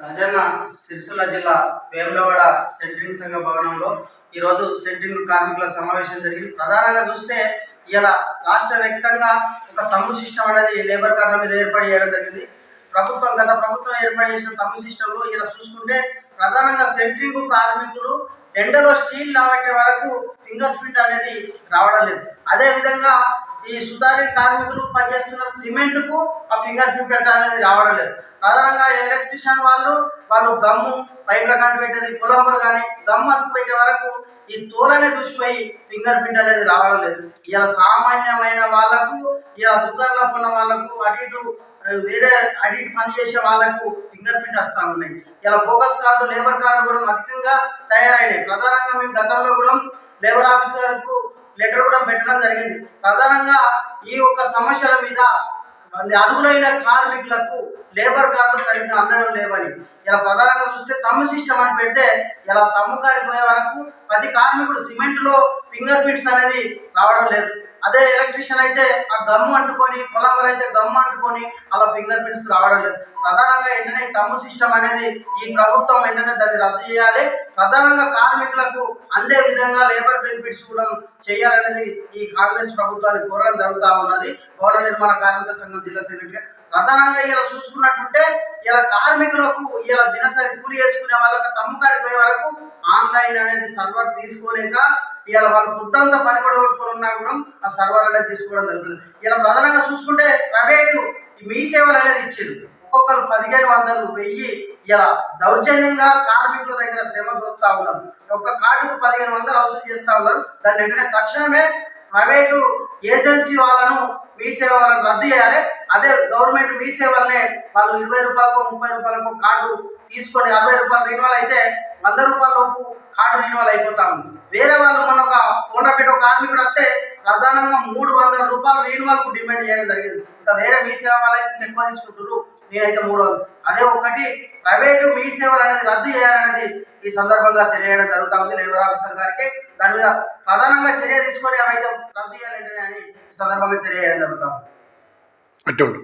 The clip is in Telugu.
రాజన్న సిరిసిల్ల జిల్లా వేములవాడ సెంట్రింగ్ సంఘ భవనంలో ఈరోజు సెంట్రింగ్ కార్మికుల సమావేశం జరిగింది. ప్రధానంగా చూస్తే ఇలా రాష్ట్ర వ్యాప్తంగా ఒక తమ్ము సిస్టమ్ అనేది లేబర్ కార్డుల మీద ఏర్పాటు చేయడం జరిగింది. ప్రభుత్వం గత ప్రభుత్వం ఏర్పాటు చేసిన తమ్ము సిస్టంలో ఇలా చూసుకుంటే ప్రధానంగా సెంట్రింగ్ కార్మికులు ఎండలో స్టీల్ లాగట్టే వరకు ఫింగర్ ప్రింట్ అనేది రావడం లేదు. అదేవిధంగా ఈ సుతారీ కార్మికులు పనిచేస్తున్న సిమెంట్కు ఆ ఫింగర్ ప్రింట్ అనేది రావడం లేదు. ప్రధానంగా ఎలక్ట్రీషియన్ వాళ్ళు వాళ్ళు గమ్ము పైపుల కంటు పెట్టేది పొలంబర్ కానీ గమ్ము అతుకు పెట్టే వరకు ఈ తోలనే చూసిపోయి ఫింగర్ ప్రింట్ అనేది రావడం లేదు. ఇలా సామాన్యమైన వాళ్ళకు ఇలా దుకాణంలో ఉన్న వాళ్ళకు అటు ఇటు వేరే అటు ఇటు పని చేసే వాళ్ళకు ఫింగర్ ప్రింట్ వస్తూ ఉన్నాయి. ఇలా బోగస్ కార్డు లేబర్ కార్డు కూడా అధికంగా తయారైనాయి. ప్రధానంగా మేము గతంలో కూడా లేబర్ ఆఫీసర్కు లెటర్ కూడా పెట్టడం జరిగింది. ప్రధానంగా ఈ యొక్క సమస్యల మీద అర్హులైన కార్మికులకు లేబర్ కార్డులు సరిగ్గా అందడం లేవని. ఇలా ప్రధానంగా చూస్తే తమ్ము సిస్టమ్ అని పెడితే ఇలా తమ్ము కాడిపోయే వరకు ప్రతి కార్మికుడు సిమెంట్లో ఫింగర్ ప్రింట్స్ అనేది రావడం లేదు. అదే ఎలక్ట్రీషియన్ అయితే ఆ గమ్ అంటుకొని పొలంబర్ అయితే గమ్ అంటుకొని అలా ఫింగర్ ప్రింట్స్ రావడం లేదు. ప్రధానంగా వెంటనే తమ్ము సిస్టమ్ అనేది ఈ ప్రభుత్వం వెంటనే దాన్ని రద్దు చేయాలి. ప్రధానంగా కార్మికులకు అందే విధంగా లేబర్ బెనిఫిట్స్ కూడా చేయాలనేది ఈ కాంగ్రెస్ ప్రభుత్వాన్ని కోరడం జరుగుతూ ఉన్నది. భవన నిర్మాణ కార్మిక సంఘం జిల్లా సెక్రటరీ ప్రధానంగా ఇలా చూసుకున్నట్టుంటే ఇలా కార్మికులకు ఇలా దినసరి కూలి చేసుకునే వాళ్ళకి తమ్ము కాడికి పోయే వరకు ఆన్లైన్ అనేది సర్వర్ తీసుకోలేక ఇలా వాళ్ళు బుద్ధంతా పని పడగొట్టుకుని ఉన్నా కూడా ఆ సర్వర్ అనేది తీసుకోవడం జరుగుతుంది. ఇలా ప్రధానంగా చూసుకుంటే ప్రైవేటు మీ సేవలు అనేది ఇచ్చారు. ఒక్కొక్కరు పదిహేను వందలు వెయ్యి ఇలా దౌర్జన్యంగా కార్మికుల దగ్గర శ్రమ దోస్తా ఉన్నారు. ఒక్క కార్డుకు పదిహేను వందలు అవసరం చేస్తా ఉన్నారు. దాన్ని వెంటనే తక్షణమే ప్రైవేటు ఏజెన్సీ వాళ్ళను మీ సేవ వాళ్ళని రద్దు చేయాలి. అదే గవర్నమెంట్ మీ సేవలనే వాళ్ళు ఇరవై రూపాయలకు ముప్పై రూపాయలకు కార్డు తీసుకొని అరవై రూపాయలు రెన్యువల్ అయితే వంద రూపాయలలోపు కార్డు రెన్యువల్ అయిపోతా ఉంది. వేరే వాళ్ళు మన ఒక ఓనర్పేట ఒక కార్మికుడు వస్తే ప్రధానంగా మూడు వందల రూపాయలు రెన్యువల్కు కు డిమాండ్ చేయడం జరిగింది. ఇంకా వేరే మీ సేవ వాళ్ళు అయితే ఎక్కువ తీసుకుంటారు నేనైతే మూడు అదే ఒకటి ప్రైవేటు మీ సేవలు అనేది రద్దు చేయాలనేది ఈ సందర్భంగా తెలియడం జరుగుతా ఉంది లేబర్ ఆఫీసర్ గారికి. దాని మీద ప్రధానంగా చర్య తీసుకొని అవైతే రద్దు చేయాలంటే అని ఈ సందర్భంగా తెలియడం జరుగుతాం ఉంది